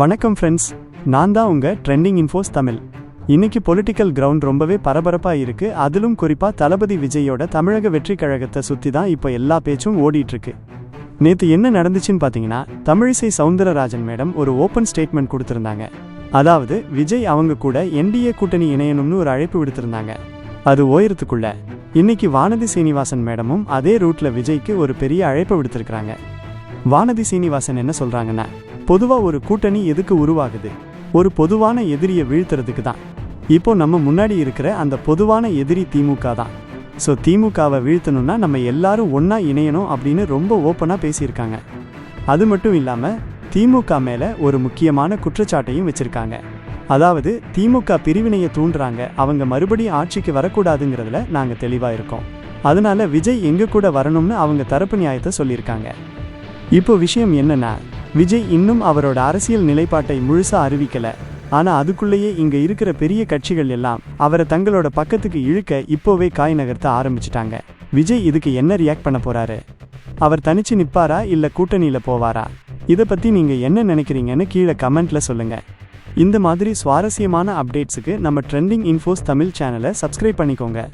வணக்கம் ஃப்ரெண்ட்ஸ் நான் தான் உங்கள் ட்ரெண்டிங் இன்ஃபோஸ் தமிழ். இன்னைக்கு பொலிட்டிக்கல் கிரவுண்ட் ரொம்பவே பரபரப்பாக இருக்கு. அதிலும் குறிப்பாக தளபதி விஜயோட தமிழக வெற்றி கழகத்தை சுற்றி தான் இப்போ எல்லா பேச்சும் ஓடிட்டுருக்கு. நேற்று என்ன நடந்துச்சுன்னு பார்த்தீங்கன்னா தமிழிசை சவுந்தரராஜன் மேடம் ஒரு ஓப்பன் ஸ்டேட்மெண்ட் கொடுத்துருந்தாங்க. அதாவது விஜய் அவங்க கூட என்டிஏ கூட்டணி இணையணும்னு ஒரு அழைப்பு விடுத்திருந்தாங்க. அது ஓயறதுக்குள்ள இன்னைக்கு வானதி சீனிவாசன் மேடமும் அதே ரூட்ல விஜய்க்கு ஒரு பெரிய அழைப்பு விடுத்திருக்கிறாங்க. வானதி சீனிவாசன் என்ன சொல்றாங்கன்னா பொதுவா ஒரு கூட்டணி எதுக்கு உருவாகுது? ஒரு பொதுவான எதிரியை வீழ்த்துறதுக்கு தான் இப்போ நம்ம முன்னாடி இருக்கிற அந்த பொதுவான எதிரி திமுக தான். ஸோ திமுகவை வீழ்த்தணும்னா நம்ம எல்லாரும் ஒன்றா இணையணும் அப்படின்னு ரொம்ப ஓப்பனாக பேசியிருக்காங்க. அது மட்டும் இல்லாமல் திமுக மேலே ஒரு முக்கியமான குற்றச்சாட்டையும் வச்சுருக்காங்க. அதாவது திமுக பிரிவினையை தூண்டுறாங்க அவங்க மறுபடியும் ஆட்சிக்கு வரக்கூடாதுங்கிறதுல நாங்கள் தெளிவாக இருக்கோம். அதனால விஜய் எங்க கூட வரணும்னு அவங்க தரப்பு நியாயத்தை சொல்லியிருக்காங்க. இப்போ விஷயம் என்னன்னா விஜய் இன்னும் அவரோட அரசியல் நிலைப்பாட்டை முழுசா அறிவிக்கல. ஆனா அதுக்குள்ளேயே இங்க இருக்கிற பெரிய கட்சிகள் எல்லாம் அவரை தங்களோட பக்கத்துக்கு இழுக்க இப்போவே காய் நகர்த்த ஆரம்பிச்சிட்டாங்க. விஜய் இதுக்கு என்ன ரியாக்ட் பண்ண போறாரு? அவர் தனிச்சு நிப்பாரா இல்ல கூட்டணியில போவாரா? இதை பத்தி நீங்க என்ன நினைக்கிறீங்கன்னு கீழே கமெண்ட்ல சொல்லுங்க. இந்த மாதிரி சுவாரஸ்யமான அப்டேட்ஸுக்கு நம்ம ட்ரெண்டிங் இன்ஃபோஸ் தமிழ் சேனலை சப்ஸ்கிரைப் பண்ணிக்கோங்க.